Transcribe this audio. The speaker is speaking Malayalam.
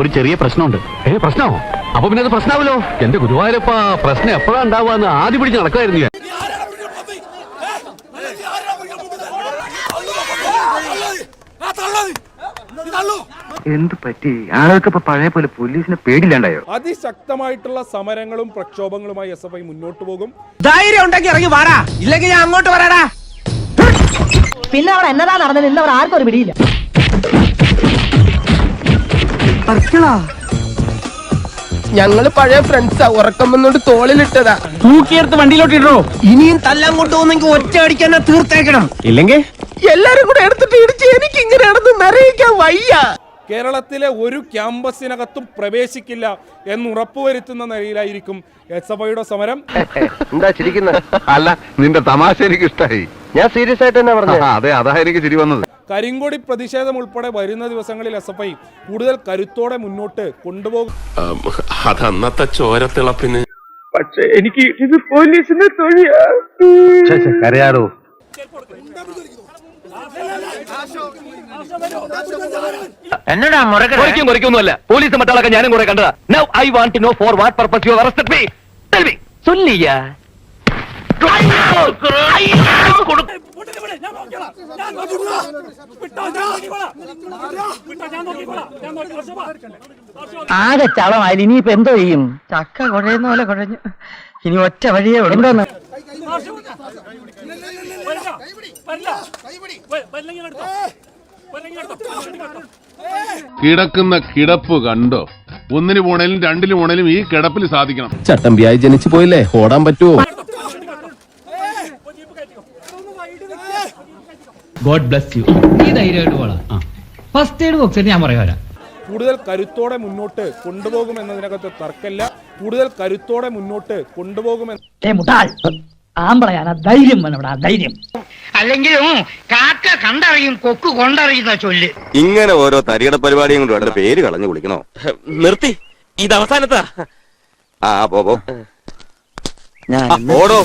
ഒരു ചെറിയ പ്രശ്നമുണ്ട്. ഏ പ്രശ്നമോ? അപ്പൊ പിന്നെ അത് പ്രശ്നമാവല്ലോ എന്റെ ഗുരുവായൂരപ്പ പ്രശ്നം എപ്പോഴാ ഉണ്ടാവുക ആദ്യം പിടിച്ച് നടക്കുമായിരുന്നു ഞാൻ. എന്ത് പറ്റി? ആളുകൾക്ക് ഇപ്പൊ പഴയ പോലെ പോലീസിനെ പേടില്ലാണ്ടായോ അതിശക്തമായിട്ടുള്ള സമരങ്ങളും പ്രക്ഷോഭങ്ങളുമായി എസ് എഫ് ഐ മുന്നോട്ട് പോകും. ധൈര്യം ഉണ്ടെങ്കിൽ ഇറങ്ങി വാടാ. ഇല്ലെങ്കിൽ ഞാൻ അങ്ങോട്ട് വരാടാ. പിന്നെ അവിടെ എന്നതാ നടന്നത്? ഇന്നവർ ആർക്കും ഒരു പിടിയില്ല. ഞങ്ങൾ പഴയ ഫ്രണ്ട്സാ ഉറക്കം വന്നോണ്ട് തോളിലിട്ടതാ. തൂക്കിയെടുത്ത് വണ്ടിയിലോട്ട് ഇടോ ഇനിയും തല്ലാൻ കൊണ്ടുപോകുന്നെങ്കിൽ ഒറ്റ അടിക്കാൻ തീർത്തേക്കണം. ഇല്ലെങ്കിൽ? എല്ലാരും കൂടെ എടുത്തിട്ട് ഇടിച്ച് എനിക്ക് ഇങ്ങനെ നടന്ന് നിറയിക്കാൻ വയ്യ. കേരളത്തിലെ ഒരു ക്യാമ്പസിനകത്തും പ്രവേശിക്കില്ല എന്ന് ഉറപ്പുവരുത്തുന്ന നിലയിലായിരിക്കും എസ് എഫ് ഐയുടെ സമരം എന്താ ചിരിക്കുന്നത് അല്ല നിന്റെ തമാശ എനിക്ക് ഇഷ്ടമായി ഞാൻ സീരിയസ് ആയിട്ട് തന്നെ പറഞ്ഞു. അതെ അതാ എനിക്ക് ചിരി വന്നത്. കരിങ്കൊടി പ്രതിഷേധം ഉൾപ്പെടെ വരുന്ന ദിവസങ്ങളിൽ എസ് എഫ് ഐ കൂടുതൽ കരുത്തോടെ മുന്നോട്ട് കൊണ്ടുപോകും. അതന്നത്തെ ചോരത്തിളപ്പിന് പക്ഷെ എനിക്ക് ഇത് പോലീസിന്റെ തൊഴിയാ കരയാടോ? എന്നടാ കുറയ്ക്കൊന്നുമല്ല പോലീസ് മറ്റാളൊക്കെ ഞാനും കുറെ കണ്ടതാ. Now I want to know for what purpose you arrested me tell me സൊല്ലിയ ആകെ ചളമായി ഇനിയിപ്പോ എന്തോ ചെയ്യും? ചക്ക കുഴയുന്ന പോലെ കുഴഞ്ഞു. ഇനി ഒറ്റ വഴിയേ ഉള്ളൂ. എന്തോന്ന്? കിടക്കുന്ന കിടപ്പ് കണ്ടോ? ഒന്നിന് പോണേലും രണ്ടിന് പോണേലും ഈ കിടപ്പിൽ സാധിക്കണം. ചട്ടമ്പിയായി ജനിച്ചു പോയില്ലേ? ഓടാൻ പറ്റുമോ ഗോഡ് ബ്ലസ് യു നീ ധൈര്യമായിട്ട് പോടാ. ഫസ്റ്റ് എയ്ഡ് ബോക്സ് ഞാൻ പറയാം വരാം. കൂടുതൽ കരുത്തോടെ മുന്നോട്ട് കൊണ്ടുപോകും എന്നതിനകത്ത് തർക്കമില്ല. കൂടുതൽ കരുത്തോടെ മുന്നോട്ട് കൊണ്ടുപോകും ഏ മുട്ടാൾ. ആമ്പളയാണ് ധൈര്യം വേണം ധൈര്യം. അല്ലെങ്കിലും കാക്ക കണ്ടറിയും കൊക്ക് കൊണ്ടറിയുന്ന ചൊല്ല്. ഇങ്ങനെ ഓരോ തരികട പരിപാടിയും കൊണ്ട് അവരുടെ പേര് കളഞ്ഞു കുളിക്കണോ നിർത്തി. ഇത് അവസാനത്താ. ആ പോ പോ. ആ, ഓടോ.